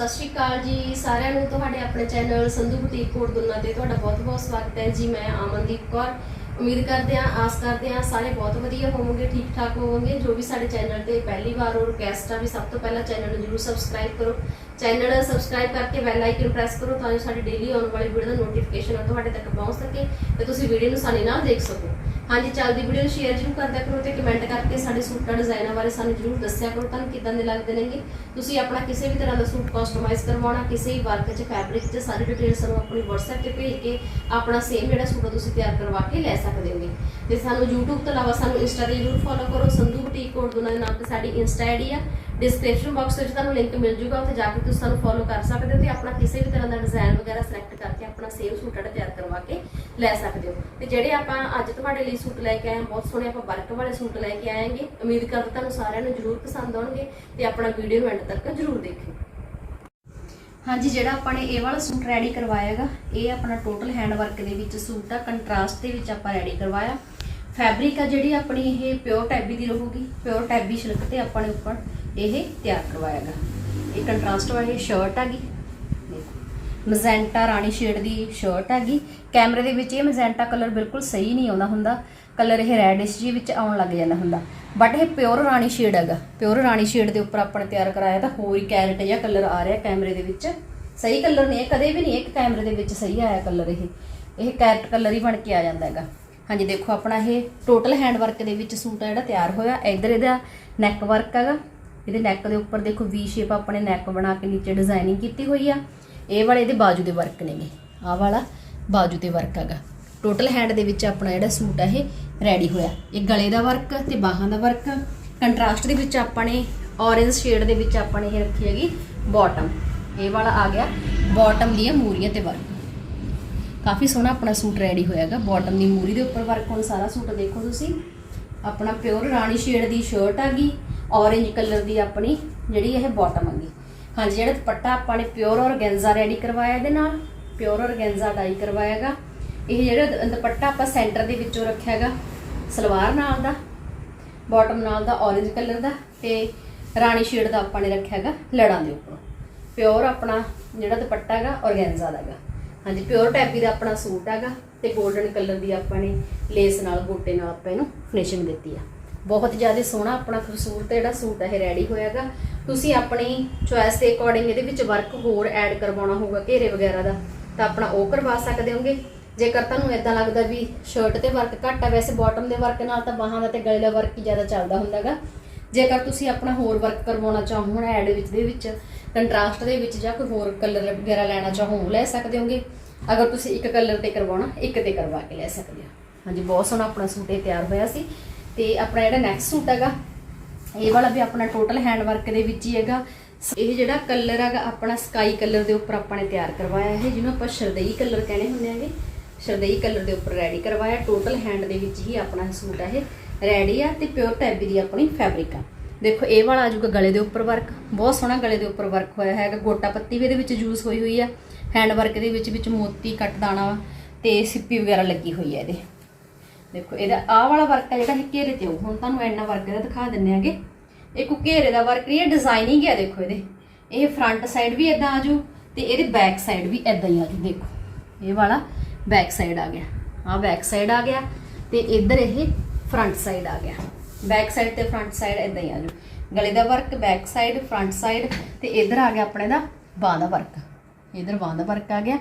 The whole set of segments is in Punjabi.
ਸਤਿ ਸ਼੍ਰੀ ਅਕਾਲ ਜੀ, ਸਾਰਿਆਂ ਨੂੰ ਤੁਹਾਡੇ ਆਪਣੇ ਚੈਨਲ ਸੰਧੂ ਬੁਟੀਕ ਕੋਟ ਦੁਨਾ ਤੇ ਤੁਹਾਡਾ ਬਹੁਤ-ਬਹੁਤ ਸਵਾਗਤ ਹੈ ਜੀ। ਮੈਂ ਅਮਨਦੀਪ ਕੌਰ, ਉਮੀਦ ਕਰਦੇ ਹਾਂ, ਆਸ ਕਰਦੇ ਹਾਂ ਸਾਰੇ ਬਹੁਤ ਵਧੀਆ ਹੋਵੋਗੇ ਠੀਕ ਠਾਕ ਹੋਵੋਗੇ। ਜੋ ਵੀ ਸਾਡੇ ਚੈਨਲ ਤੇ ਪਹਿਲੀ ਵਾਰ ਹੋ ਰਿਕਵੈਸਟ ਆ, ਵੀ ਸਭ ਤੋਂ ਪਹਿਲਾਂ ਚੈਨਲ ਨੂੰ ਜਰੂਰ ਸਬਸਕ੍ਰਾਈਬ ਕਰੋ। ਚੈਨਲ ਸਬਸਕ੍ਰਾਈਬ ਕਰਕੇ ਬੈਲ ਆਈਕਨ ਪ੍ਰੈਸ ਕਰੋ ਤਾਂ ਜੋ ਸਾਡੀ ਡੇਲੀ ਆਉਣ ਵਾਲੀ ਵੀਡੀਓ ਦਾ ਨੋਟੀਫਿਕੇਸ਼ਨ ਤੁਹਾਡੇ ਤੱਕ ਪਹੁੰਚ ਸਕੇ ਤੇ ਤੁਸੀਂ ਵੀਡੀਓ ਨੂੰ ਆਸਾਨੀ ਨਾਲ ਦੇਖ ਸਕੋ। ਹਾਂਜੀ, ਚੱਲਦੀ ਵੀਡੀਓ ਨੂੰ ਸ਼ੇਅਰ ਜਰੂਰ ਕਰਦਿਆ ਕਰੋ ਤੇ ਕਮੈਂਟ ਕਰਕੇ ਸਾਡੇ ਸੂਟਾਂ ਡਿਜ਼ਾਈਨਾਂ ਬਾਰੇ ਸਾਨੂੰ ਜਰੂਰ ਦੱਸਿਆ ਕਰੋ। ਤੁਹਾਨੂੰ ਕਿਦਾਂ ਦੇ ਲੱਗਦੇ ਨੇਗੇ? ਤੁਸੀਂ ਆਪਣਾ ਕਿਸੇ ਵੀ ਤਰ੍ਹਾਂ ਦਾ ਸੂਟ ਕਸਟਮਾਈਜ਼ ਕਰਵਾਉਣਾ, ਕਿਸੇ ਵੀ ਵਰਕ 'ਚ ਫੈਬਰਿਕ 'ਚ ਸਾਰੀ ਡਿਟੇਲ ਸਾਨੂੰ ਆਪਣੀ WhatsApp ਤੇ ਭੇਜ ਕੇ ਆਪਣਾ ਸੇਮ ਜਿਹੜਾ ਸੂਟ ਆ ਤੁਸੀਂ ਤਿਆਰ ਕਰਵਾ ਕੇ ਲੈ ਸਕਦੇ ਹੋਗੇ ਤੇ ਸਾਨੂੰ YouTube ਤੋਂ ਇਲਾਵਾ ਸਾਨੂੰ Insta ਤੇ ਜਰੂਰ ਫੋਲੋ ਕਰੋ, ਸੰਧੂ ਬੁਟੀਕ ਕੋਡ ਦੋਨਾਂ ਦੇ ਨਾਮ ਤੇ ਸਾਡੀ Insta ਆਈਡੀ ਆ। ਡਿਸਕ੍ਰਿਪਸ਼ਨ ਬਾਕਸ ਵਿੱਚ ਤੁਹਾਨੂੰ ਲਿੰਕ ਮਿਲ ਜੂਗਾ, ਉੱਥੇ ਜਾ ਕੇ ਤੁਸੀਂ ਸਾਨੂੰ ਫੋਲੋ ਕਰ ਸਕਦੇ ਹੋ ਤੇ ਆਪਣਾ ਕਿਸੇ ਵੀ ਤਰ੍ਹਾਂ ਦਾ ਡਿਜ਼ਾਈਨ ਵਗੈਰਾ ਸਿਲੈਕਟ ਕਰਕੇ ਆਪਣਾ ਸੇਮ ਸੂਟ ਜਿਹੜਾ ਤਿਆਰ ਕਰਵਾ ਕੇ ਲੈ ਸਕਦੇ ਹੋ। ਤੇ ਜਿਹੜੇ ਆਪਾਂ ਅੱਜ ਤੁਹਾਡੇ ਲਈ ਸੂਟ ਲੈ ਕੇ ਆਏ ਹਾਂ, ਬਹੁਤ ਸੋਹਣੇ ਆਪਾਂ ਵਰਕ ਵਾਲੇ ਸੂਟ ਲੈ ਕੇ ਆਏਗੇ। ਉਮੀਦ ਕਰਦਾ ਤੁਹਾਨੂੰ ਸਾਰਿਆਂ ਨੂੰ ਜਰੂਰ ਪਸੰਦ ਆਉਣਗੇ ਤੇ ਆਪਣਾ ਵੀਡੀਓ ਨੂੰ ਐਂਡ ਤੱਕ ਜਰੂਰ ਦੇਖਿਓ। ਹਾਂਜੀ, ਜਿਹੜਾ ਆਪਾਂ ਨੇ ਇਹ ਵਾਲਾ ਸੂਟ ਰੈਡੀ ਕਰਵਾਇਆ ਹੈਗਾ, ਇਹ ਆਪਣਾ ਟੋਟਲ ਹੈਂਡ ਵਰਕ ਦੇ ਵਿੱਚ ਸੂਟ ਆ ਕੰਟਰਾਸਟ ਦੇ ਵਿੱਚ ਆਪਾਂ ਰੈਡੀ ਕਰਵਾਇਆ। ਫੈਬਰਿਕ ਆ ਜਿਹੜੀ ਆਪਣੀ, ਇਹ ਪਿਓਰ ਟੈਬੀ ਦੀ ਰਹੂਗੀ। ਪਿਓਰ ਟੈਬੀ ਸਿਲਕ ਤੇ ਆਪਾਂ ਨੇ ਉੱਪਰ ਇਹ ਤਿਆਰ ਕਰਵਾਇਆ ਕਰਵਾਇਆਗਾ ਇਹ ਕੰਟਰਾਸਟ ਵਾਲੀ ਸ਼ਰਟ ਹੈਗੀ ਦੇਖੋ ਮਜ਼ੈਂਟਾ ਰਾਣੀ ਸ਼ੇਡ ਦੀ ਸ਼ਰਟ ਹੈਗੀ। ਕੈਮਰੇ ਦੇ ਵਿੱਚ ਇਹ ਮਜ਼ੈਂਟਾ ਕਲਰ ਬਿਲਕੁਲ ਸਹੀ ਨਹੀਂ ਆਉਂਦਾ ਹੁੰਦਾ। ਕਲਰ ਇਹ ਰੈਡਿਸ਼ ਜੀ ਵਿੱਚ ਆਉਣ ਲੱਗ ਜਾਂਦਾ ਹੁੰਦਾ। ਬਟ ਇਹ ਪਿਓਰ ਰਾਣੀ ਸ਼ੇਡ ਹੈਗਾ। ਪਿਓਰ ਰਾਣੀ ਸ਼ੇਡ ਦੇ ਉੱਪਰ ਆਪਾਂ ਨੇ ਤਿਆਰ ਕਰਾਇਆ ਤਾਂ ਹੋਰ ਹੀ ਕੈਰਟ ਜਿਹਾ ਕਲਰ ਆ ਰਿਹਾ ਕੈਮਰੇ ਦੇ ਵਿੱਚ। ਸਹੀ ਕਲਰ ਨਹੀਂ ਹੈ ਕਦੇ ਵੀ ਨਹੀਂ, ਇੱਕ ਕੈਮਰੇ ਦੇ ਵਿੱਚ ਸਹੀ ਆਇਆ ਕਲਰ ਇਹ। ਇਹ ਕੈਰਟ ਕਲਰ ਹੀ ਬਣ ਕੇ ਆ ਜਾਂਦਾ ਹੈਗਾ। ਹਾਂਜੀ, ਦੇਖੋ ਆਪਣਾ ਇਹ ਟੋਟਲ ਹੈਂਡ ਵਰਕ ਦੇ ਵਿੱਚ ਸੂਟ ਆ ਜਿਹੜਾ ਤਿਆਰ ਹੋਇਆ। ਇਧਰ ਇਹਦਾ ਨੈਕ ਵਰਕ ਹੈਗਾ। ਇਹਦੇ ਨੈਕ ਦੇ ਉੱਪਰ ਦੇਖੋ ਵੀ ਸ਼ੇਪ ਆਪਣੇ ਨੈਕ ਬਣਾ ਕੇ ਨੀਚੇ ਡਿਜ਼ਾਈਨਿੰਗ ਕੀਤੀ ਹੋਈ ਆ। ਇਹ ਵਾਲੇ ਇਹਦੇ ਬਾਜੂ ਦੇ ਵਰਕ ਨੇਗੇ। ਆਹ ਵਾਲਾ ਬਾਜੂ ਤੇ ਵਰਕ ਹੈਗਾ। ਟੋਟਲ ਹੈਂਡ ਦੇ ਵਿੱਚ ਆਪਣਾ ਜਿਹੜਾ ਸੂਟ ਆ ਇਹ ਰੈਡੀ ਹੋਇਆ। ਇਹ ਗਲੇ ਦਾ ਵਰਕ ਤੇ ਬਾਹਾਂ ਦਾ ਵਰਕ ਕੰਟਰਾਸਟ ਦੇ ਵਿੱਚ ਆਪਾਂ ਨੇ ਔਰੇਂਜ ਸ਼ੇਡ ਦੇ ਵਿੱਚ ਆਪਾਂ ਨੇ ਇਹ ਰੱਖੀ ਹੈਗੀ ਬਾਟਮ ਇਹ ਵਾਲਾ ਆ ਗਿਆ। ਬਾਟਮ ਦੀਆਂ ਮੂਰੀਆਂ ਤੇ ਵਰਕ ਕਾਫੀ ਸੋਹਣਾ ਆਪਣਾ ਸੂਟ ਰੈਡੀ ਹੋਇਆਗਾ ਬਾਟਮ ਦੀ ਮੂਰੀ ਦੇ ਉੱਪਰ ਵਰਕ ਹੁਣ ਸਾਰਾ ਸੂਟ ਦੇਖੋ ਤੁਸੀਂ। ਆਪਣਾ ਪਿਓਰ ਰਾਣੀ ਸ਼ੇਡ ਦੀ ਸ਼ਰਟ ਆ ਗਈ। ਔਰੇਂਜ ਕਲਰ ਦੀ ਆਪਣੀ ਜਿਹੜੀ ਇਹ ਬਾਟਮ ਆ ਗਈ। ਹਾਂਜੀ, ਜਿਹੜਾ ਦੁਪੱਟਾ ਆਪਾਂ ਨੇ ਪਿਓਰ ਔਰਗੈਂਜ਼ਾ ਰੈਡੀ ਕਰਵਾਇਆ ਇਹਦੇ ਨਾਲ ਪਿਓਰ ਔਰਗੈਂਜ਼ਾ ਡਾਈ ਕਰਵਾਇਆਗਾ। ਇਹ ਜਿਹੜਾ ਦੁਪੱਟਾ ਆਪਾਂ ਸੈਂਟਰ ਦੇ ਵਿੱਚੋਂ ਰੱਖਿਆਗਾ, ਸਲਵਾਰ ਨਾਲ ਦਾ ਬਾਟਮ ਨਾਲ ਦਾ ਔਰੇਂਜ ਕਲਰ ਦਾ ਤੇ ਰਾਣੀ ਸ਼ੇਡ ਦਾ ਆਪਾਂ ਨੇ ਰੱਖਿਆਗਾ ਲੜਾਂ ਦੇ ਉੱਪਰ। ਪਿਓਰ ਆਪਣਾ ਜਿਹੜਾ ਦੁਪੱਟਾ ਹੈਗਾ ਔਰਗੈਂਜ਼ਾ ਦਾ ਹੈਗਾ। ਹਾਂਜੀ ਪਿਓਰ ਟੈਪੀ ਦਾ ਆਪਣਾ ਸੂਟ ਹੈਗਾ ਤੇ 골ਡਨ ਕਲਰ ਦੀ ਆਪਾਂ ਨੇ ਲੇਸ ਨਾਲ ਗੋਟੇ ਨਾਲ ਆਪਾਂ ਇਹਨੂੰ ਫਿਨਿਸ਼ਿੰਗ ਦਿੱਤੀ ਆ। ਬਹੁਤ ਜ਼ਿਆਦਾ ਸੋਹਣਾ ਆਪਣਾ ਖੂਬਸੂਰਤ ਜਿਹੜਾ ਸੂਟ ਹੈ ਇਹ ਰੈਡੀ ਹੋਇਆਗਾ। ਤੁਸੀਂ ਆਪਣੀ ਚੁਆਇਸ ਦੇ ਅਕੋਰਡਿੰਗ ਇਹਦੇ ਵਿੱਚ ਵਰਕ ਹੋਰ ਐਡ ਕਰਵਾਉਣਾ ਹੋਊਗਾ, ਘੇਰੇ ਵਗੈਰਾ ਦਾ, ਤਾਂ ਆਪਣਾ ਉਹ ਕਰਵਾ ਸਕਦੇ ਹੋਗੇ। ਜੇਕਰ ਤੁਹਾਨੂੰ ਇਦਾਂ ਲੱਗਦਾ ਵੀ ਸ਼ਰਟ ਤੇ ਵਰਕ ਘੱਟ ਆ, ਵੈਸੇ ਬਾਟਮ ਦੇ ਵਰਕ ਨਾਲ ਤਾਂ ਬਾਹਾਂ ਦਾ ਤੇ ਗਲੇ ਦਾ ਵਰਕ ਹੀ ਜ਼ਿਆਦਾ ਚੱਲਦਾ ਹੁੰਦਾਗਾ। ਜੇਕਰ ਤੁਸੀਂ ਆਪਣਾ ਹੋਰ ਵਰਕ ਕਰਵਾਉਣਾ ਚਾਹੋ, ਹੁਣ ਐਡ ਵਿੱਚ ਦੇ ਵਿੱਚ ਕੰਟਰਾਸਟ ਦੇ ਵਿੱਚ ਜਾਂ ਕੋਈ ਹੋਰ ਕਲਰ ਵਗੈਰਾ ਲੈਣਾ ਚਾਹੋ, ਉਹ ਲੈ ਸਕਦੇ ਹੋਗੇ। ਅਗਰ ਤੁਸੀਂ ਇੱਕ ਕਲਰ ਤੇ ਕਰਵਾਉਣਾ, ਇੱਕ ਤੇ ਕਰਵਾ ਕੇ ਲੈ ਸਕਦੇ ਹੋ। ਹਾਂਜੀ, ਬਹੁਤ ਸੋਹਣਾ ਆਪਣਾ ਸੂਟ ਇਹ ਤਿਆਰ ਹੋਇਆ ਸੀ। ਤੇ ਆਪਣਾ ਜਿਹੜਾ ਨੈਕਸਟ ਸੂਟ ਹੈਗਾ, ਇਹ ਵਾਲਾ ਵੀ ਆਪਣਾ ਟੋਟਲ ਹੈਂਡ ਵਰਕ ਦੇ ਵਿੱਚ ਹੀ ਹੈਗਾ। ਇਹ ਜਿਹੜਾ ਕਲਰ ਹੈਗਾ, ਆਪਣਾ ਸਕਾਈ ਕਲਰ ਦੇ ਉੱਪਰ ਆਪਾਂ ਨੇ ਤਿਆਰ ਕਰਵਾਇਆ ਹੈ, ਜਿਹਨੂੰ ਆਪਾਂ ਸ਼ਰਦਈ ਕਲਰ ਕਹਿੰਦੇ ਹੁੰਦੇ ਆਗੇ ਸ਼ਰਦਈ ਕਲਰ ਦੇ ਉੱਪਰ ਰੈਡੀ ਕਰਵਾਇਆ ਟੋਟਲ ਹੈਂਡ ਦੇ ਵਿੱਚ ਹੀ ਆਪਣਾ ਸੂਟ ਆ ਇਹ। ਰੈਡੀ ਆ ਤੇ ਪਿਓਰ ਟੈਬੀ ਦੀ ਆਪਣੀ ਫੈਬਰਿਕ ਆ। ਦੇਖੋ, ਇਹ ਵਾਲਾ ਆਜੂਗਾ ਗਲੇ ਦੇ ਉੱਪਰ ਵਰਕ ਬਹੁਤ ਸੋਹਣਾ ਗਲੇ ਦੇ ਉੱਪਰ ਵਰਕ ਹੋਇਆ ਹੈਗਾ। ਗੋਟਾ ਪੱਤੀ ਵੀ ਇਹਦੇ ਵਿੱਚ ਯੂਜ਼ ਹੋਈ ਹੋਈ ਆ। ਹੈਂਡ ਵਰਕ ਦੇ ਵਿੱਚ ਵਿੱਚ ਮੋਤੀ ਕੱਟ ਦਾਣਾ ਤੇ ਸਿੱਪੀ ਵਗੈਰਾ ਲੱਗੀ ਹੋਈ ਹੈ ਇਹਦੇ। ਦੇਖੋ, ਇਹਦਾ ਆਹ ਵਾਲਾ ਵਰਕ ਹੈ ਜਿਹੜਾ ਇਹ ਘੇਰੇ ਤੇ ਆਊ। ਹੁਣ ਤੁਹਾਨੂੰ ਐਨਾ ਵਰਕ ਇਹਦਾ ਦਿਖਾ ਦਿੰਨੇ ਆਗੇ। ਇੱਕ ਘੇਰੇ ਦਾ ਵਰਕ ਨਹੀਂ ਹੈ ਡਿਜ਼ਾਈਨਿੰਗ ਹੈ ਦੇਖੋ ਇਹਦੇ। ਇਹ ਫਰੰਟ ਸਾਈਡ ਵੀ ਇਦਾਂ ਆਜੂ ਤੇ ਇਹਦੇ ਬੈਕ ਸਾਈਡ ਵੀ ਇਦਾਂ ਹੀ ਆਜੂ ਦੇਖੋ। ਇਹ ਵਾਲਾ ਬੈਕ ਸਾਈਡ ਆ ਗਿਆ। ਆਹ ਬੈਕ ਸਾਈਡ ਆ ਗਿਆ ਤੇ ਇੱਧਰ ਇਹ ਫਰੰਟ ਸਾਈਡ ਆ ਗਿਆ। ਬੈਕ ਸਾਈਡ ਤੇ ਫਰੰਟ ਸਾਈਡ ਇਦਾਂ ਹੀ ਆਜੂ ਗਲੇ ਦਾ work back side front side ਤੇ ਇੱਧਰ ਆ ਗਿਆ ਆਪਣੇ ਦਾ ਬਾਹ ਦਾ ਵਰਕ ਇੱਧਰ ਬਾਹ ਦਾ ਵਰਕ ਆ ਗਿਆ।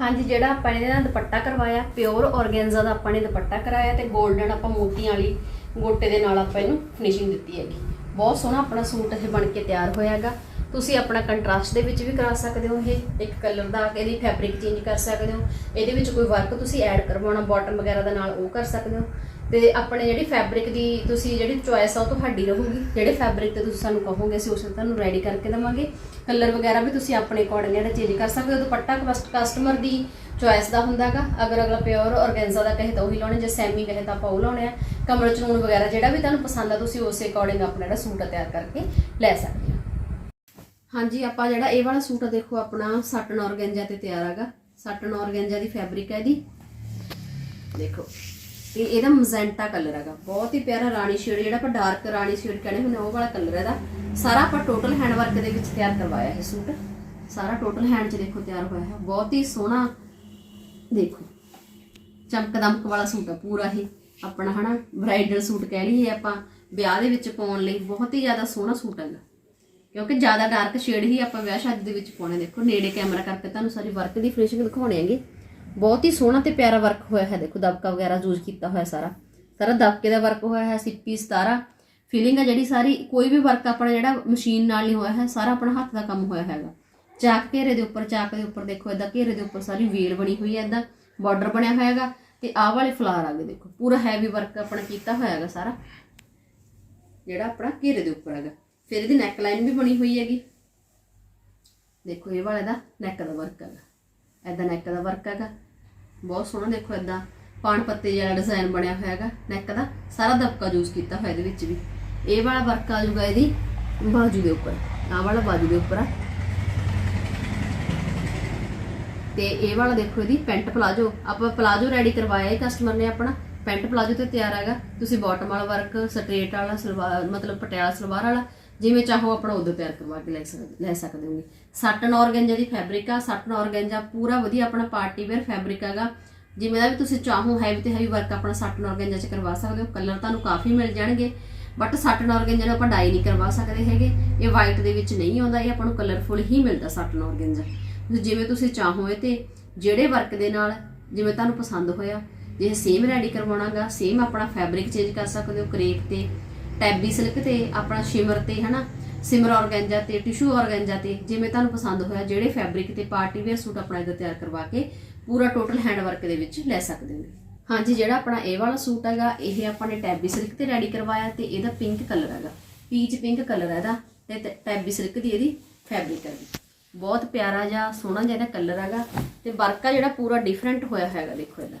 ਹਾਂਜੀ, ਜਿਹੜਾ ਆਪਾਂ ਨੇ ਇਹਦੇ ਨਾਲ ਦੁਪੱਟਾ ਕਰਵਾਇਆ ਪਿਓਰ ਔਰਗੈਂਜ਼ਾ ਦਾ ਆਪਾਂ ਨੇ ਦੁਪੱਟਾ ਕਰਾਇਆ ਤੇ 골ਡਨ ਆਪਾਂ ਮੋਤੀਆਂ ਵਾਲੀ ਗੋਟੇ ਦੇ ਨਾਲ ਆਪਾਂ ਇਹਨੂੰ ਫਿਨਿਸ਼ਿੰਗ ਦਿੱਤੀ ਹੈਗੀ। ਬਹੁਤ ਸੋਹਣਾ ਆਪਣਾ ਸੂਟ ਇਹ ਬਣ ਕੇ ਤਿਆਰ ਹੋਇਆ ਹੈਗਾ। ਤੁਸੀਂ ਆਪਣਾ ਕੰਟਰਾਸਟ ਦੇ ਵਿੱਚ ਵੀ ਕਰਾ ਸਕਦੇ ਹੋ ਇਹ। ਇੱਕ ਕਲਰ ਦਾ ਇਹਦੀ ਫੈਬਰਿਕ ਚੇਂਜ ਕਰ ਸਕਦੇ ਹੋ। ਇਹਦੇ ਵਿੱਚ ਕੋਈ ਵਰਕ ਤੁਸੀਂ ਐਡ ਕਰਵਾਉਣਾ ਬਾਟਮ ਵਗੈਰਾ ਦੇ ਨਾਲ ਉਹ ਕਰ ਸਕਦੇ ਹੋ। ਤੇ ਆਪਣੇ ਜਿਹੜੀ ਫੈਬਰਿਕ ਦੀ ਤੁਸੀਂ ਜਿਹੜੀ ਚੁਆਇਸ ਆ ਉਹ ਤੁਹਾਡੀ ਰਹੂਗੀ। ਜਿਹੜੇ ਫੈਬਰਿਕ ਤੇ ਤੁਸੀਂ ਸਾਨੂੰ ਕਹੋਗੇ, ਅਸੀਂ ਉਸ ਤੁਹਾਨੂੰ ਰੈਡੀ ਕਰਕੇ ਦੇਵਾਂਗੇ। ਕਲਰ ਵਗੈਰਾ ਵੀ ਤੁਸੀਂ ਆਪਣੇ ਅਕੋਰਡਿੰਗ ਜਿਹੜਾ ਚੇਂਜ ਕਰ ਸਕਦੇ ਹੋ। ਦੁਪੱਟਾ ਕਸਟਮਰ ਦੀ ਚੁਆਇਸ ਦਾ ਹੁੰਦਾਗਾ ਅਗਰ ਅਗਲਾ ਪਿਓਰ ਔਰਗੈਂਜ਼ਾ ਦਾ ਕਹੇ ਤਾਂ ਉਹੀ ਲਾਉਣੇ, ਜੇ ਸੈਮੀ ਕਹੇ ਤਾਂ ਆਪਾਂ ਉਹ ਲਾਉਣੇ ਆ। ਕਮਰ ਚੂਨ ਵਗੈਰਾ ਜਿਹੜਾ ਵੀ ਤੁਹਾਨੂੰ ਪਸੰਦ ਆ, ਤੁਸੀਂ ਉਸੇ ਅਕੋਰਡਿੰਗ ਆਪਣਾ ਜਿਹੜਾ ਸੂਟ ਆ ਤਿਆਰ ਕਰਕੇ ਲੈ ਸਕਦੇ ਹੋ। ਹਾਂਜੀ, ਆਪਾਂ ਜਿਹੜਾ ਇਹ ਵਾਲਾ ਸੂਟ ਆ, ਦੇਖੋ, ਆਪਣਾ ਸਟਨ ਔਰਗੈਂਜਾ ਤੇ ਤਿਆਰ ਹੈਗਾ। ਸਟਨ ਔਰਗੈਂਜਾ ਦੀ ਫੈਬਰਿਕ ਹੈ ਇਹਦੀ। ਦੇਖੋ। ਇਹ ਇਹਦਾ ਮਜ਼ੈਂਟਾ ਕਲਰ ਹੈਗਾ। ਬਹੁਤ ਹੀ ਪਿਆਰਾ ਰਾਣੀ ਸ਼ੇਡ ਜਿਹੜਾ ਆਪਾਂ ਡਾਰਕ ਰਾਣੀ ਸ਼ੇਡ ਕਹਿੰਦੇ ਹੁੰਦੇ ਆ, ਉਹ ਵਾਲਾ ਕਲਰ ਇਹਦਾ। ਸਾਰਾ ਆਪਾਂ ਟੋਟਲ ਹੈਂਡ ਵਰਕ ਦੇ ਵਿੱਚ ਤਿਆਰ ਕਰਵਾਇਆ ਇਹ ਸੂਟ। ਸਾਰਾ ਟੋਟਲ ਹੈਂਡ 'ਚ ਦੇਖੋ ਤਿਆਰ ਹੋਇਆ ਹੈ। ਬਹੁਤ ਹੀ ਸੋਹਣਾ ਦੇਖੋ। ਚਮਕ ਦਮਕ ਵਾਲਾ ਸੂਟ ਆ ਪੂਰਾ ਇਹ ਆਪਣਾ ਹਨਾ? ਬ੍ਰਾਈਡਲ ਸੂਟ ਕਹਿ ਲਈਏ ਆਪਾਂ। ਵਿਆਹ ਦੇ ਵਿੱਚ ਪਾਉਣ ਲਈ ਬਹੁਤ ਹੀ ਜ਼ਿਆਦਾ ਸੋਹਣਾ ਸੂਟ ਹੈਗਾ। ਕਿਉਂਕਿ ਜ਼ਿਆਦਾ ਡਾਰਕ ਸ਼ੇਡ ਹੀ ਆਪਾਂ ਵਿਆਹ ਸ਼ਾਦੀ ਦੇ ਵਿੱਚ ਪਾਉਣੇ ਦੇਖੋ ਨੇੜੇ ਕੈਮਰਾ ਕਰਕੇ ਤੁਹਾਨੂੰ ਸਾਰੀ ਵਰਕ ਦੀ ਫਿਨਿਸ਼ਿੰਗ ਦਿਖਾਉਣੇ ਹੈਗੇ। ਬਹੁਤ ਹੀ ਸੋਹਣਾ ਤੇ ਪਿਆਰਾ ਵਰਕ ਹੋਇਆ ਹੈ। ਦੇਖੋ, ਦਬਕਾ ਵਗੈਰਾ ਯੂਜ਼ ਕੀਤਾ ਹੋਇਆ ਸਾਰਾ। ਸਾਰਾ ਦਬਕੇ ਦਾ ਵਰਕ ਹੋਇਆ ਹੈ, ਸਿੱਪੀ, ਸਤਾਰਾ। ਫੀਲਿੰਗ ਆ ਜਿਹੜੀ ਸਾਰੀ, ਕੋਈ ਵੀ ਵਰਕ ਆਪਣਾ ਜਿਹੜਾ ਮਸ਼ੀਨ ਨਾਲ ਨਹੀਂ ਹੋਇਆ ਹੈ, ਸਾਰਾ ਆਪਣਾ ਹੱਥ ਦਾ ਕੰਮ ਹੋਇਆ ਹੈਗਾ। ਚਾਕ ਘੇਰੇ ਦੇ ਉੱਪਰ, ਚਾਕ ਦੇ ਉੱਪਰ ਦੇਖੋ ਇਦਾਂ ਘੇਰੇ ਦੇ ਉੱਪਰ ਸਾਰੀ ਵੇਲ ਬਣੀ ਹੋਈ ਹੈ ਇਦਾਂ ਬਾਰਡਰ ਬਣਿਆ ਹੋਇਆ ਹੈਗਾ। ਤੇ ਆਹ ਵਾਲੇ ਫਲਾਰ ਆ ਗਏ ਦੇਖੋ, ਪੂਰਾ ਹੈਵੀ ਵਰਕ ਆਪਣਾ ਕੀਤਾ ਹੋਇਆ ਹੈਗਾ ਸਾਰਾ। ਜਿਹੜਾ ਆਪਣਾ ਘੇਰੇ ਦੇ ਉੱਪਰ ਹੈਗਾ। ਫਿਰ ਇਹਦੀ ਨੈਕ ਲਾਈਨ ਵੀ ਬਣੀ ਹੋਈ ਹੈਗੀ। ਦੇਖੋ, ਇਹ ਵਾਲੇ ਦਾ ਨੈਕ ਦਾ ਵਰਕ ਹੈਗਾ। ਐਦਾਂ ਨੈਕ ਦਾ ਵਰਕ ਹੈਗਾ। ਬਹੁਤ ਸੋਹਣਾ ਦੇਖੋ ਐਦਾਂ ਪਾਣ ਪੱਤੇ ਜਿਹੜਾ ਡਿਜ਼ਾਈਨ ਬਣਿਆ ਹੋਇਆ ਹੈਗਾ ਨੈਕ ਦਾ, ਸਾਰਾ ਦਬਕਾ ਯੂਜ਼ ਕੀਤਾ ਹੋਇਆ ਇਹਦੇ ਵਿੱਚ ਵੀ। ਇਹ ਵਾਲਾ ਵਰਕ ਆ ਜਾਊਗਾ ਇਹਦੀ ਬਾਜੂ ਦੇ ਉੱਪਰ, ਆਹ ਵਾਲਾ ਬਾਜੂ ਦੇ ਉੱਪਰ ਆ। ਤੇ ਇਹ ਵਾਲਾ ਦੇਖੋ ਇਹਦੀ ਪੈਂਟ ਪਲਾਜੋ ਆਪਾਂ ਪਲਾਜੋ ਰੈਡੀ ਕਰਵਾਇਆ ਹੈ ਕਸਟਮਰ ਨੇ ਆਪਣਾ, ਪੈਂਟ ਪਲਾਜੋ ਤੇ ਤਿਆਰ ਹੈਗਾ। ਤੁਸੀਂ ਬਾਟਮ ਵਾਲਾ ਵਰਕ ਸਟ੍ਰੇਟ ਵਾਲਾ ਸਲਵਾਰ, ਮਤਲਬ ਪਟਿਆਲਾ ਸਲਵਾਰ ਵਾਲਾ ਜਿਵੇਂ ਚਾਹੋ ਆਪਣਾ ਉਦੋਂ ਤਿਆਰ ਕਰਵਾ ਕੇ ਲੈ ਸਕਦੇ ਲੈ ਸਕਦੇ ਹੋਗੇ। ਸਾਟਨ ਔਰਗੈਂਜਾ ਦੀ ਫੈਬਰਿਕ ਆ ਸਾਟਨ ਔਰਗੈਂਜਾ ਪੂਰਾ ਵਧੀਆ ਆਪਣਾ ਪਾਰਟੀ ਵੇਅਰ ਫੈਬਰਿਕ ਹੈਗਾ। ਜਿਵੇਂ ਦਾ ਵੀ ਤੁਸੀਂ ਚਾਹੋ ਹੈਵੀ ਤੇ ਹੈਵੀ ਵਰਕ ਆਪਣਾ ਸਾਟਨ ਆਰਗੈਂਜਾ ਚ ਕਰਵਾ ਸਕਦੇ ਹੋ ਕਲਰ ਤੁਹਾਨੂੰ ਕਾਫੀ ਮਿਲ ਜਾਣਗੇ। ਬਟ ਸਾਟਨ ਆਰਗੈਂਜਾ ਨੂੰ ਆਪਾਂ ਡਾਈ ਨਹੀਂ ਕਰਵਾ ਸਕਦੇ ਹੈਗੇ। ਇਹ ਵਾਈਟ ਦੇ ਵਿੱਚ ਨਹੀਂ ਆਉਂਦਾ, ਇਹ ਆਪਾਂ ਨੂੰ ਕਲਰਫੁਲ ਹੀ ਮਿਲਦਾ ਸਾਟਨ ਆਰਗੈਂਜਾ ਜਿਵੇਂ ਤੁਸੀਂ ਚਾਹੋ ਇਹ ਤੇ ਜਿਹੜੇ ਵਰਕ ਦੇ ਨਾਲ ਜਿਵੇਂ ਤੁਹਾਨੂੰ ਪਸੰਦ ਹੋਇਆ, ਜੇ ਸੇਮ ਰੈਡੀ ਕਰਵਾਉਣਾਗਾ ਸੇਮ ਆਪਣਾ ਫੈਬਰਿਕ ਚੇਂਜ ਕਰ ਸਕਦੇ ਹੋ ਕਰੇਪ ਤੇ ਟੈਬੀ ਸਿਲਕ ਤੇ, ਆਪਣਾ ਸ਼ਿਮਰ ਤੇ, ਹਨਾ? ਸਿਮਰ ਔਰਗੈਂਜਾ ਤੇ, ਟਿਸ਼ੂ ਔਰਗੈਂਜਾ ਤੇ, ਜਿਵੇਂ ਤੁਹਾਨੂੰ ਪਸੰਦ ਹੋਇਆ, ਜਿਹੜੇ ਫੈਬਰਿਕ ਤੇ ਪਾਰਟੀ ਵੇਅਰ ਸੂਟ ਆਪਣਾ ਇਹਦਾ ਤਿਆਰ ਕਰਵਾ ਕੇ, ਪੂਰਾ ਟੋਟਲ ਹੈਂਡ ਵਰਕ ਦੇ ਵਿੱਚ ਲੈ ਸਕਦੇ ਹੋ ਹਾਂਜੀ, ਜਿਹੜਾ ਆਪਣਾ ਇਹ ਵਾਲਾ ਸੂਟ ਹੈਗਾ, ਇਹ ਆਪਾਂ ਨੇ ਟੈਬੀ ਸਿਲਕ ਤੇ ਰੈਡੀ ਕਰਵਾਇਆ ਤੇ ਇਹਦਾ ਪਿੰਕ ਕਲਰ ਹੈਗਾ। ਪੀਚ ਪਿੰਕ ਕਲਰ ਹੈ ਇਹਦਾ ਤੇ ਟੈਬੀ ਸਿਲਕ ਦੀ ਇਹਦੀ ਫੈਬਰਿਕ ਹੈਗੀ ਬਹੁਤ ਪਿਆਰਾ ਜਿਹਾ, ਸੋਹਣਾ ਜਿਹਾ ਇਹਦਾ ਕਲਰ ਹੈਗਾ ਤੇ ਵਰਕ ਆ ਜਿਹੜਾ ਪੂਰਾ ਡਿਫਰੈਂਟ ਹੋਇਆ ਹੈਗਾ, ਦੇਖੋ ਇਹਦਾ।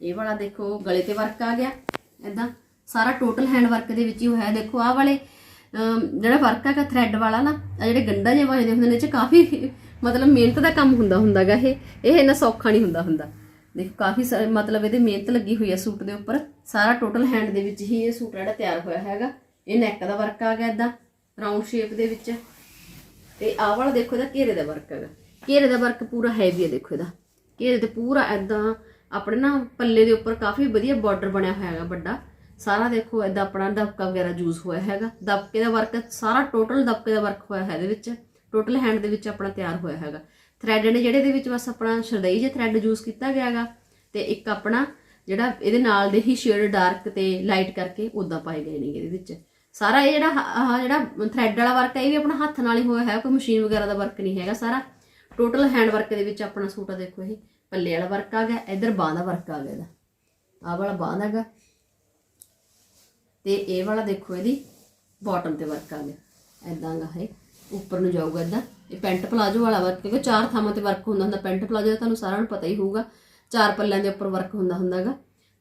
ਇਹ ਵਾਲਾ ਦੇਖੋ, ਗਲੇ ਤੇ ਵਰਕ ਆ ਗਿਆ ਇਦਾਂ ਸਾਰਾ ਟੋਟਲ ਹੈਂਡ ਵਰਕ ਦੇ ਵਿੱਚ ਹੀ ਹੋਇਆ ਹੈ। ਦੇਖੋ, ਆਹ ਵਾਲੇ ਜਿਹੜਾ ਵਰਕ ਹੈਗਾ ਥ੍ਰੈਡ ਵਾਲਾ ਨਾ ਆ ਜਿਹੜੇ ਗੰਡਾ ਜਿਹਾ ਵਜਦੇ ਹੁੰਦੇ ਨੇ ਚ ਕਾਫੀ ਮਤਲਬ ਮਿਹਨਤ ਦਾ ਕੰਮ ਹੁੰਦਾ ਹੁੰਦਾਗਾ ਇਹ। ਇਹ ਇੰਨਾ ਸੌਖਾ ਨਹੀਂ ਹੁੰਦਾ ਹੁੰਦਾ। ਦੇਖੋ, ਕਾਫੀ ਸਾਰੇ ਮਤਲਬ ਇਹਦੇ ਮਿਹਨਤ ਲੱਗੀ ਹੋਈ ਹੈ ਸੂਟ ਦੇ ਉੱਪਰ। ਸਾਰਾ ਟੋਟਲ ਹੈਂਡ ਦੇ ਵਿੱਚ ਹੀ ਇਹ ਸੂਟ ਜਿਹੜਾ ਤਿਆਰ ਹੋਇਆ ਹੈਗਾ। ਇਹ ਨੈਕ ਦਾ ਵਰਕ ਆ ਗਿਆ ਇਦਾਂ ਰਾਉਂਡ ਸ਼ੇਪ ਦੇ ਵਿੱਚ। ਤੇ ਆਹ ਵਾਲਾ ਦੇਖੋ, ਇਹਦਾ ਘੇਰੇ ਦਾ ਵਰਕ ਹੈਗਾ। ਘੇਰੇ ਦਾ ਵਰਕ ਪੂਰਾ ਹੈਵੀ ਹੈ ਦੇਖੋ ਇਹਦਾ। ਘੇਰੇ ਤੇ ਪੂਰਾ ਐਦਾਂ ਆਪਣੇ ਨਾ ਪੱਲੇ ਦੇ ਉੱਪਰ ਕਾਫੀ ਵਧੀਆ ਬਾਰਡਰ ਬਣਿਆ ਹੋਇਆ ਹੈਗਾ ਵੱਡਾ। ਸਾਰਾ ਦੇਖੋ ਐਦਾਂ ਆਪਣਾ ਦਬਕਾ ਵਗੈਰਾ ਯੂਜ਼ ਹੋਇਆ ਹੈਗਾ। ਦਬਕੇ ਦਾ ਵਰਕ ਸਾਰਾ ਟੋਟਲ ਦਬਕੇ ਦਾ ਵਰਕ ਹੋਇਆ ਹੈ ਇਹਦੇ ਵਿੱਚ। ਟੋਟਲ ਹੈਂਡ ਦੇ ਵਿੱਚ ਆਪਣਾ ਤਿਆਰ ਹੋਇਆ ਹੈਗਾ। ਥ੍ਰੈਡ ਨੇ ਜਿਹੜੇ ਦੇ ਵਿੱਚ ਬਸ ਆਪਣਾ ਸ਼ਰਦਈ ਜੇ ਥ੍ਰੈਡ ਯੂਜ਼ ਕੀਤਾ ਗਿਆ ਹੈਗਾ ਤੇ ਇੱਕ ਆਪਣਾ ਜਿਹੜਾ ਇਹਦੇ ਨਾਲ ਦੇ ਹੀ ਸ਼ੇਡ ਡਾਰਕ ਤੇ ਲਾਈਟ ਕਰਕੇ ਉਦਾਂ ਪਾਏ ਗਏ ਨੇ ਇਹਦੇ ਵਿੱਚ। ਸਾਰਾ ਇਹ ਜਿਹੜਾ ਆਹ ਜਿਹੜਾ ਥ੍ਰੈਡ ਵਾਲਾ ਵਰਕ ਹੈ, ਇਹ ਵੀ ਆਪਣਾ ਹੱਥ ਨਾਲ ਹੀ ਹੋਇਆ ਹੈ, ਕੋਈ ਮਸ਼ੀਨ ਵਗੈਰਾ ਦਾ ਵਰਕ ਨਹੀਂ ਹੈਗਾ ਸਾਰਾ। ਟੋਟਲ ਹੈਂਡ ਵਰਕ ਦੇ ਵਿੱਚ ਆਪਣਾ ਸੂਟ ਆ ਦੇਖੋ ਇਹ। ਪੱਲੇ ਵਾਲਾ ਵਰਕ ਆ ਗਿਆ, ਇਧਰ ਬਾਹ ਦਾ ਵਰਕ ਆ ਗਿਆ ਇਹਦਾ। ਆਹ ਵਾਲਾ ਬਾਹ ਦਾ ਹੈਗਾ। ਤੇ ਇਹ ਵਾਲਾ ਦੇਖੋ ਇਹਦੀ ਬਾਟਮ ਤੇ ਵਰਕ ਆ ਗਿਆ। ਐਦਾਂ ਗਾ ਇਹ ਉੱਪਰ ਨੂੰ ਜਾਊਗਾ ਐਦਾਂ ਇਹ ਪੈਂਟ ਪਲਾਜੋ ਵਾਲਾ ਵਰਕ ਕਿਉਂਕਿ ਚਾਰ ਥਾਵਾਂ ਤੇ ਵਰਕ ਹੁੰਦਾ ਹੁੰਦਾ। ਪੈਂਟ ਪਲਾਜੋ ਦਾ ਤੁਹਾਨੂੰ ਸਾਰਿਆਂ ਨੂੰ ਪਤਾ ਹੀ ਹੋਊਗਾ। ਚਾਰ ਪੱਲਿਆਂ ਦੇ ਉੱਪਰ ਵਰਕ ਹੁੰਦਾ ਹੁੰਦਾਗਾ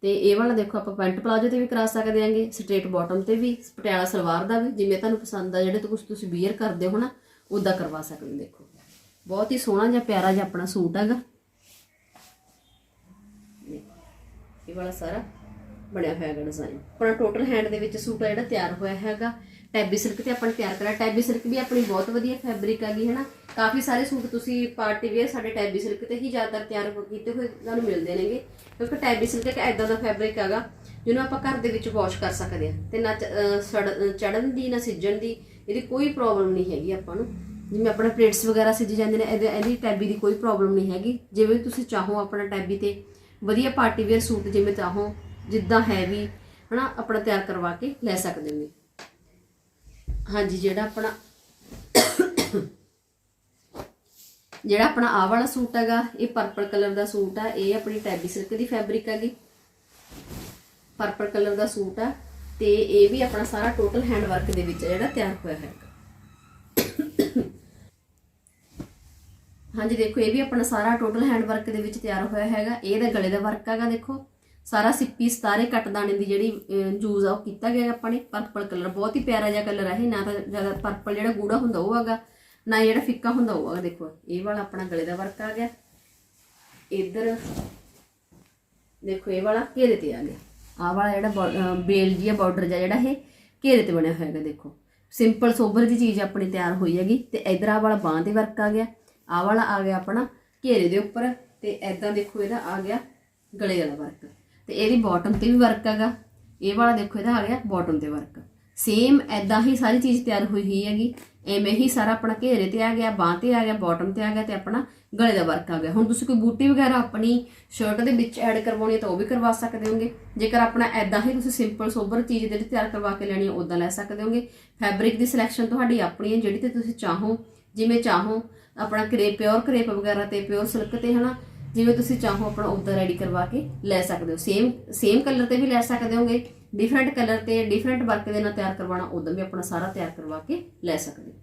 ਤੇ ਇਹ ਵਾਲਾ ਦੇਖੋ ਆਪਾਂ ਪੈਂਟ ਪਲਾਜੋ ਤੇ ਵੀ ਕਰਾ ਸਕਦੇ ਆਂਗੇ ਸਟ੍ਰੇਟ ਬਾਟਮ ਤੇ ਵੀ, ਪਟਿਆਲਾ ਸਲਵਾਰ ਦਾ ਵੀ। ਜਿਵੇਂ ਤੁਹਾਨੂੰ ਪਸੰਦ ਆ, ਜਿਹੜੇ ਕੁਝ ਤੁਸੀਂ ਵੀਅਰ ਕਰਦੇ ਹੋ ਨਾ ਉਦਾਂ ਕਰਵਾ ਸਕਦੇ ਹੋ, ਦੇਖੋ। ਬਹੁਤ ਹੀ ਸੋਹਣਾ ਜਿਹਾ ਪਿਆਰਾ ਜਿਹਾ ਆਪਣਾ ਸੂਟ ਹੈਗਾ। ਇਹ ਵਾਲਾ ਸਾਰਾ ਬਣਿਆ ਹੋਇਆ ਹੈਗਾ ਡਿਜ਼ਾਈਨ ਆਪਣਾ ਟੋਟਲ ਹੈਂਡ ਦੇ ਵਿੱਚ ਸੂਟ ਆ ਜਿਹੜਾ ਤਿਆਰ ਹੋਇਆ ਹੈਗਾ। ਟੈਬੀ ਸਿਲਕ ਤੇ ਆਪਾਂ ਨੇ ਤਿਆਰ ਕਰਿਆ ਟੈਬੀ ਸਿਲਕ ਵੀ ਆਪਣੀ ਬਹੁਤ ਵਧੀਆ ਫੈਬਰਿਕ ਹੈਗੀ ਹੈ ਨਾ ਕਾਫੀ ਸਾਰੇ ਸੂਟ ਤੁਸੀਂ ਪਾਰਟੀ ਵੇਅਰ ਸਾਡੇ ਟੈਬੀ ਸਿਲਕ ਤੇ ਹੀ ਜ਼ਿਆਦਾਤਰ ਤਿਆਰ ਕੀਤੇ ਹੋਏ ਤੁਹਾਨੂੰ ਮਿਲਦੇ ਨੇਗੇ। ਕਿਉਂਕਿ ਟੈਬੀ ਸਿਲਕ ਇੱਕ ਐਦਾਂ ਦਾ ਫੈਬਰਿਕ ਹੈਗਾ, ਜਿਹਨੂੰ ਆਪਾਂ ਘਰ ਦੇ ਵਿੱਚ ਵਾਸ਼ ਕਰ ਸਕਦੇ ਹਾਂ। ਤੇ ਨਾ ਚੜਨ ਦੀ, ਨਾ ਸਿੱਜਣ ਦੀ, ਇਹਦੀ ਕੋਈ ਪ੍ਰੋਬਲਮ ਨਹੀਂ ਹੈਗੀ ਆਪਾਂ ਨੂੰ। ਜਿਵੇਂ ਆਪਣਾ ਪਲੇਟਸ ਵਗੈਰਾ ਸਿੱਜ ਜਾਂਦੇ ਨੇ, ਇਹਦੇ ਇਹਦੀ ਟੈਬੀ ਦੀ ਕੋਈ ਪ੍ਰੋਬਲਮ ਨਹੀਂ ਹੈਗੀ। ਜਿਵੇਂ ਤੁਸੀਂ ਚਾਹੋ ਆਪਣਾ ਟੈਬੀ ਤੇ ਵਧੀਆ ਪਾਰਟੀ ਵੇਅਰ ਸੂਟ ਜਿਵੇਂ ਚਾਹੋ ਜਿੱਦਾਂ ਹੈ ਹੈਵੀ ਹਨਾ, ਆਪਣਾ ਤਿਆਰ ਕਰਵਾ ਕੇ ਲੈ ਸਕਦੇ ਨੇ। ਹਾਂਜੀ, ਜਿਹੜਾ ਆਪਣਾ ਜਿਹੜਾ ਆਪਣਾ ਆਹ ਵਾਲਾ ਸੂਟ ਹੈਗਾ, ਇਹ ਪਰਪਲ ਕਲਰ ਦਾ ਸੂਟ ਆ, ਇਹ ਆਪਣੀ ਟੈਬੀ ਸਿਲਕ ਦੀ ਫੈਬਰਿਕ ਹੈਗੀ। ਪਰਪਲ ਕਲਰ ਦਾ ਸੂਟ ਆ, ਤੇ ਇਹ ਵੀ ਆਪਣਾ ਸਾਰਾ ਟੋਟਲ ਹੈਂਡ ਵਰਕ ਦੇ ਵਿੱਚ ਜਿਹੜਾ ਤਿਆਰ ਹੋਇਆ ਹੈਗਾ ਹਾਂਜੀ, ਦੇਖੋ, ਇਹ ਵੀ ਆਪਣਾ ਸਾਰਾ ਟੋਟਲ ਹੈਂਡ ਵਰਕ ਦੇ ਵਿੱਚ ਤਿਆਰ ਹੋਇਆ ਹੈਗਾ। ਇਹਦਾ ਗਲੇ ਦਾ ਵਰਕ ਹੈਗਾ, ਦੇਖੋ। ਸਾਰਾ ਸਿੱਪੀ ਸਤਾਰੇ ਕੱਟ ਦਾਣੇ ਦੀ ਜਿਹੜੀ ਯੂਜ਼ ਆ, ਉਹ ਕੀਤਾ ਗਿਆ ਆਪਾਂ ਨੇ। ਪਰਪਲ ਕਲਰ ਬਹੁਤ ਹੀ ਪਿਆਰਾ ਜਿਹਾ ਕਲਰ ਹੈ ਇਹ। ਨਾ ਤਾਂ ਜ਼ਿਆਦਾ ਪਰਪਲ ਜਿਹੜਾ ਗੂੜਾ ਹੁੰਦਾ ਉਹ ਹੈਗਾ, ਨਾ ਜਿਹੜਾ ਫਿੱਕਾ ਹੁੰਦਾ ਉਹ ਹੈਗਾ। ਦੇਖੋ, ਇਹ ਵਾਲਾ ਆਪਣਾ ਗਲੇ ਦਾ ਵਰਕ ਆ ਗਿਆ। ਇੱਧਰ, ਦੇਖੋ, ਇਹ ਵਾਲਾ ਘੇਰੇ ਤੇ ਆ ਗਿਆ। ਆਹ ਵਾਲਾ ਜਿਹੜਾ ਬਾ- ਅਹ, ਬੇਲ ਜਿਹਾ ਬਾਰਡਰ ਜਿਹਾ ਜਿਹੜਾ ਇਹ ਘੇਰੇ ਤੇ ਬਣਿਆ ਹੋਇਆ ਹੈਗਾ, ਦੇਖੋ। ਸਿੰਪਲ ਸੋਬਰ ਦੀ ਚੀਜ਼ ਆਪਣੀ ਤਿਆਰ ਹੋਈ ਹੈਗੀ। ਤੇ ਇਧਰ ਆ ਵਾਲਾ ਬਾਂਹ 'ਤੇ ਵਰਕ ਆ ਗਿਆ। ਆ ਵਾਲਾ ਆ ਗਿਆ ਆਪਣਾ ਘੇਰੇ ਦੇ ਉੱਪਰ। ਤੇ ਐਦਾਂ ਦੇਖੋ, ਇਹਦਾ ਆ ਗਿਆ ਗਲੇ ਵਾਲਾ ਵਰਕ ਤੇ ਇਹਦੀ ਬਾਟਮ ਤੇ ਵੀ ਵਰਕ ਹੈਗਾ। ਇਹ ਵਾਲਾ ਦੇਖੋ, ਇਹਦਾ ਆ ਗਿਆ ਬਾਟਮ ਤੇ ਵਰਕ ਸੇਮ ਐਦਾਂ ਹੀ ਸਾਰੀ ਚੀਜ਼ ਤਿਆਰ ਹੋਈ ਹੋਈ ਹੈਗੀ। ਐਵੇਂ ਹੀ ਸਾਰਾ ਆਪਣਾ ਘੇਰੇ ਤੇ ਆ ਗਿਆ, ਬਾਂਹ ਤੇ ਆ ਗਿਆ ਬਾਟਮ ਤੇ ਆ ਗਿਆ ਤੇ ਆਪਣਾ ਗਲੇ ਦਾ ਵਰਕ ਆ ਗਿਆ। ਹੁਣ ਤੁਸੀਂ ਕੋਈ ਬੂਟੀ ਵਗੈਰਾ ਆਪਣੀ ਸ਼ਰਟ ਦੇ ਵਿੱਚ ਐਡ ਕਰਵਾਉਣੀ ਹੈ ਤਾਂ ਉਹ ਵੀ ਕਰਵਾ ਸਕਦੇ ਹੋਗੇ। ਜੇਕਰ ਆਪਣਾ ਐਦਾਂ ਹੀ ਤੁਸੀਂ ਸਿੰਪਲ ਸੋਬਰ ਚੀਜ਼ ਦੇ ਲਈ ਤਿਆਰ ਕਰਵਾ ਕੇ ਲੈਣੀ ਹੈ ਉਦਾਂ ਲੈ ਸਕਦੇ ਹੋਗੇ। ਫੈਬਰਿਕ ਦੀ ਸਿਲੈਕਸ਼ਨ ਤੁਹਾਡੀ ਆਪਣੀ ਹੈ, ਜਿਹੜੀ ਤੇ ਤੁਸੀਂ ਚਾਹੋ। ਜਿਵੇਂ ਚਾਹੋ, ਆਪਣਾ ਕਰੇਪ ਪਿਓਰ ਕਰੇਪ ਵਗੈਰਾ ਤੇ ਪਿਓਰ ਸਿਲਕ ਤੇ, ਹਨਾ? ਜਿਵੇਂ ਤੁਸੀਂ ਚਾਹੋ ਆਪਣਾ ਉਦਾਂ ਰੈਡੀ ਕਰਵਾ ਕੇ ਲੈ ਸਕਦੇ ਹੋ। ਸੇਮ ਸੇਮ ਕਲਰ ਤੇ ਵੀ ਲੈ ਸਕਦੇ ਹੋਗੇ। ਡਿਫਰੈਂਟ ਕਲਰ ਤੇ ਡਿਫਰੈਂਟ ਵਰਕ ਦੇ ਨਾਲ ਤਿਆਰ ਕਰਵਾਉਣਾ ਉਦਾਂ ਵੀ ਆਪਣਾ ਸਾਰਾ ਤਿਆਰ ਕਰਵਾ ਕੇ ਲੈ ਸਕਦੇ ਹੋ।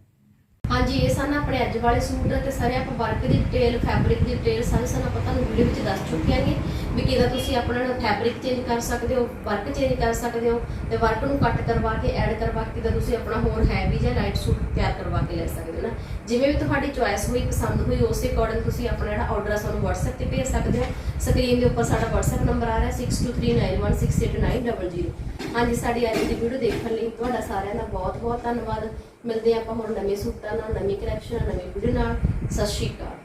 ਹਾਂਜੀ, ਇਹ ਸਨ ਆਪਣੇ ਅੱਜ ਵਾਲੇ ਸੂਟ ਤੇ ਸਾਰੇ ਆਪਾਂ ਵਰਕ ਦੀ ਡਿਟੇਲ ਫੈਬਰਿਕ ਦੀ ਡਿਟੇਲ ਸਾਰੇ ਸਾਨੂੰ ਆਪਾਂ ਤੁਹਾਨੂੰ ਵੀਡੀਓ ਵਿੱਚ ਦੱਸ ਚੁੱਕੇ ਹਾਂਗੇ। ਵੀ ਕਿਦਾਂ ਤੁਸੀਂ ਆਪਣਾ ਫੈਬਰਿਕ ਚੇਂਜ ਕਰ ਸਕਦੇ ਹੋ ਵਰਕ ਚੇਂਜ ਕਰ ਸਕਦੇ ਹੋ ਤੇ ਵਰਕ ਨੂੰ ਕੱਟ ਕਰਵਾ ਕੇ ਐਡ ਕਰਵਾ ਕੇ ਕਿਦਾਂ ਤੁਸੀਂ ਆਪਣਾ ਹੋਰ ਹੈਵੀ ਜਾਂ ਲਾਈਟ ਸੂਟ ਤਿਆਰ ਕਰਵਾ ਕੇ ਲੈ ਸਕਦੇ ਹੋ ਨਾ। ਜਿਵੇਂ ਵੀ ਤੁਹਾਡੀ ਚੁਆਇਸ ਹੋਈ, ਪਸੰਦ ਹੋਈ, ਉਸੇ ਅਕੋਰਡਿੰਗ ਤੁਸੀਂ ਆਪਣਾ ਜਿਹੜਾ ਆਰਡਰ ਆ ਸਾਨੂੰ WhatsApp ਤੇ ਭੇਜ ਸਕਦੇ ਹੋ। ਸਕਰੀਨ ਦੇ ਉੱਪਰ ਸਾਡਾ WhatsApp ਨੰਬਰ ਆ ਰਿਹਾ 6239168900 ਹਾਂਜੀ, ਸਾਡੀ ਅੱਜ ਦੀ ਵੀਡੀਓ ਦੇਖਣ ਲਈ ਤੁਹਾਡਾ ਸਾਰਿਆਂ ਦਾ ਬਹੁਤ ਬਹੁਤ ਧੰਨਵਾਦ। ਮਿਲਦੇ ਹਾਂ ਆਪਾਂ ਹੁਣ ਨਵੇਂ ਸੂਟਾਂ ਨਾਲ, ਨਵੀਂ ਕਲੈਕਸ਼ਨ ਨਵੀਂ ਵੀਡੀਓ ਨਾਲ। ਸਤਿ ਸ਼੍ਰੀ ਅਕਾਲ।